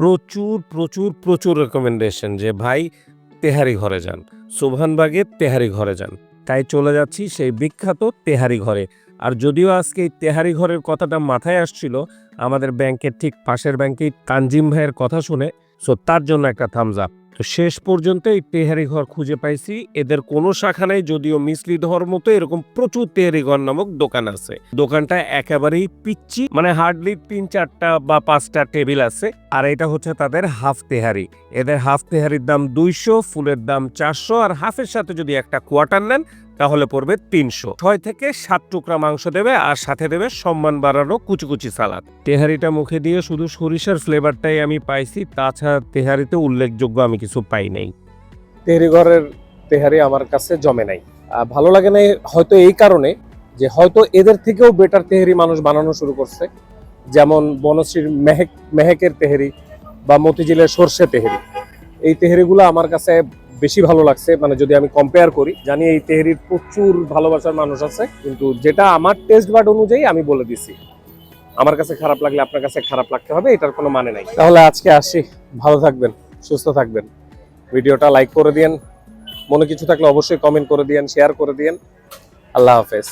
প্রচুর প্রচুর প্রচুর রেকমেন্ডেশন যে, ভাই, তেহারি ঘরে যান। সোভানবাগে তেহারি ঘরে যান। তাই চলে যাচ্ছি সেই বিখ্যাত তেহারি ঘরে। আর যদিও আজকে এই তেহারি ঘরের কথাটা মাথায় আসছিল, আমাদের ব্যাংকের ঠিক পাশের ব্যাংকেই তানজিম ভাইয়ের কথা শুনে, সো তার জন্য একটা থামস আপ তো শেষ পর্যন্ত এই তেহারি ঘর খুঁজে পাইছি। এদের কোনো শাখা নাই, যদিও মিসলি ধর মতো এরকম প্রচুর তেহারি ঘর নামক দোকান আছে। দোকানটা একেবারেই পিচ্ছি মানে হার্ডলি তিন চারটা বা পাঁচটা টেবিল আছে। আর এটা হচ্ছে তাদের হাফ তেহারি। এদের হাফ তেহারির দাম দুইশো, ফুলের দাম চারশো, আর হাফের সাথে যদি একটা কোয়ার্টার নেন তাহলে পড়বে তিনশো। ছয় থেকে সাত টুকরা মাংস দেবে আর সাথে দেবে সম্মান বাড়ানো কুচি কুচি সালাদ। তেহারিটা মুখে দিয়ে শুধু সরিষার ফ্লেভারটাই আমি পাইছি, তাছাড়া তেহারিতে উল্লেখযোগ্য আমি কিছু পাই নাই। তেহারি ঘরের তেহারি আমার কাছে জমে নাই। ভালো লাগে নাই হয়তো এই কারণে যে হয়তো এদের থেকেও বেটার তেহারি মানুষ বানানো শুরু করছে। যেমন বনশ্রীর মেহেক মেহেকের তেহারি বা মতিঝিলের সর্ষে তেহারি। এই তেহারিগুলো আমার কাছে বেশি ভালো লাগছে মানে যদি আমি কম্পেয়ার করি, জানি এই তেহরির প্রচুর ভালোবাসার মানুষ আছে, কিন্তু যেটা আমার টেস্ট বার্ড অনুযায়ী আমি বলে দিছি। আমার কাছে খারাপ লাগলে আপনার কাছে খারাপ লাগতে হবে, এটার কোনো মানে নাই। তাহলে আজকে আসি, ভালো থাকবেন, সুস্থ থাকবেন। ভিডিওটা লাইক করে দিয়েন, মনে কিছু থাকলে অবশ্যই কমেন্ট করে দিয়েন শেয়ার করে দিয়েন। আল্লাহ হাফেজ।